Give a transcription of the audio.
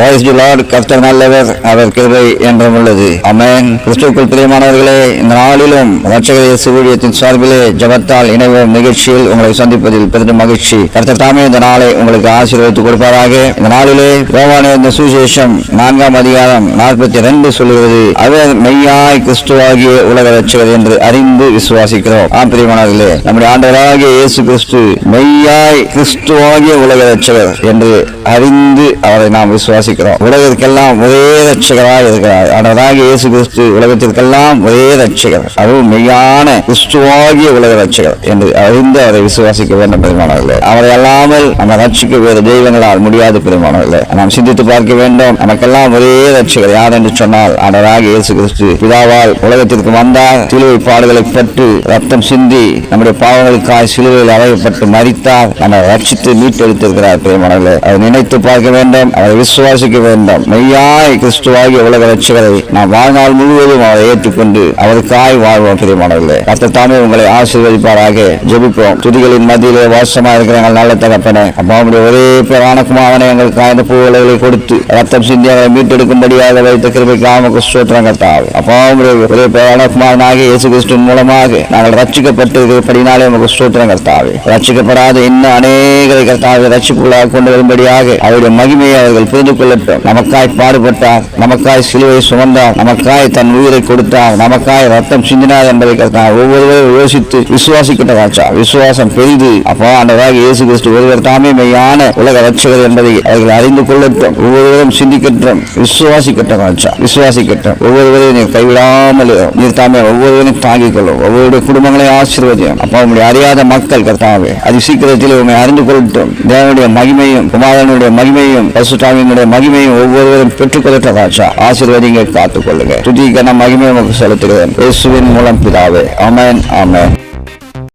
Praise கர்த்தர் நல்லவர் அவர் கிருபை என்றும் உள்ளது. அமேன் கிறிஸ்துக்குள் பிரியமானவர்களே இந்த நாளிலும் ரட்சகர் இயேசு ஊழியத்தின் சார்பிலே ஜபத்தால் இணைவோம். நிகழ்ச்சியில் உங்களை சந்திப்பதில் பெரிதும் மகிழ்ச்சி. கர்த்தர் தாமே இந்த நாளை உங்களுக்கு ஆசீர்வதித்து கொடுப்பாராக. இந்த நாளிலே யோவானே இந்த சுவிசேஷம் நான்காம் அதிகாரம் நாற்பத்தி ரெண்டு சொல்லுகிறது அவர் மெய்யாய் கிறிஸ்துவாகிய உலக ரட்சகர் என்று அறிந்து விசுவாசிக்கிறோம். ஆம் பிரியமானவர்களே நம்முடைய ஆண்டவராகிய இயேசு கிறிஸ்து மெய்யாய் கிறிஸ்துவாகிய உலக ரட்சகர் என்று அறிந்து அவரை நாம் விசுவாசி விசுவாசிக்கிறோம் உலகத்துக்கெல்லாம் ஒரே ரட்சகராக இருக்கிறார். ஆனதாக இயேசு கிறிஸ்து உலகத்திற்கெல்லாம் ஒரே ரட்சகர். அதுவும் மெய்யான கிறிஸ்துவாகிய உலக ரட்சகர் என்று அறிந்து அவரை விசுவாசிக்க வேண்டும் பெருமானவர்களே அவரை அல்லாமல் நம்ம ரட்சிக்க வேறு தெய்வங்களால் முடியாது பெருமானவர்களே நாம் சிந்தித்து பார்க்க வேண்டும். நமக்கெல்லாம் ஒரே ரட்சகர் யார் என்று சொன்னால் ஆனதாக இயேசு கிறிஸ்து. பிதாவால் உலகத்திற்கு வந்தார். சிலுவை பாடுகளை பட்டு ரத்தம் சிந்தி நம்முடைய பாவங்களுக்காய் சிலுவையில் அறையப்பட்டு மறித்தார் நம்மை ரட்சித்து மீட்டெடுத்திருக்கிறார் பெருமானவர்களே அதை நினைத்து பார்க்க வேண்டும். அவரை விசுவாசி விசுவாசிக்க வேண்டும். மெய்யாய் கிறிஸ்துவாகி உலக ரட்சகரை நாம் வாழ்நாள் முழுவதும் அவரை ஏற்றுக்கொண்டு அவருக்காய் வாழ்வோம் பிரியமானவர்களே. கத்தத்தாமே உங்களை ஆசீர்வதிப்பாராக. ஜெபிப்போம். துதிகளின் மத்தியிலே வாசமா இருக்கிறாங்க நல்ல தகப்பனே. அப்பாவுடைய ஒரே பிரான குமாரனை எங்களுக்கு ஆய்ந்த பூவலைகளை கொடுத்து ரத்தம் சிந்தி அவரை மீட்டெடுக்கும்படியாக வைத்த கிருபைக்கு ஆமக்கு ஸ்தோத்திரம் கர்த்தாவே. அப்பாவுடைய ஒரே பிரான குமாரனாகிய இயேசு கிறிஸ்துவின் மூலமாக நாங்கள் ரட்சிக்கப்பட்டிருக்கிறபடினாலே உமக்கு ஸ்தோத்திரம் கர்த்தாவே. ரட்சிக்கப்படாத இன்னும் அநேகரை கர்த்தாவை ரட்சிப்புகளாக கொண்டு வரும்படியாக அவருடைய மகிமையை அவர்கள் புரிந்து கொள்ளட்டும் நமக்காய் பாடுபட்டார் நமக்காய் சிலுவை சுமந்தார் நமக்காய் தன் உயிரை கொடுத்தார் நமக்காய் ரத்தம் சிந்தினார் என்பதை கர்த்தார் ஒவ்வொருவரும் யோசித்து விசுவாசிக்கிட்ட ராஜா. விசுவாசம் பெரிது. அப்பா ஆண்டவராக இயேசு கிறிஸ்து ஒருவர் தாமே மெய்யான உலக ரட்சகர் என்பதை அவர்கள் அறிந்து கொள்ளட்டும். ஒவ்வொருவரும் சிந்திக்கட்டும் விசுவாசிக்கட்டும் ராஜா. விசுவாசிக்கட்டும். ஒவ்வொருவரையும் நீர் கைவிடாமல் இரும். நீர் தாமே ஒவ்வொருவரையும் தாங்கிக் கொள்ளும். ஒவ்வொருடைய குடும்பங்களை ஆசீர்வதியும். அப்போ உங்களுடைய அறியாத மக்கள் கர்த்தாவே அதி சீக்கிரத்தில் உண்மை அறிந்து கொள்ளட்டும். தேவனுடைய மகிமையும் குமாரனுடைய மகிமையும் பசுத்தாமியினுடைய மகிமையும் ஒவ்வொருவரும் பெற்றுக்கொள்ளட்டும் ராஜா ஆசீர்வதிங்க காத்துக் கொள்ளுங்க துதிக்கான மகிமை உமக்கு செலுத்துகிறேன். இயேசுவின் மூலம் பிதாவே. அமேன் அமேன்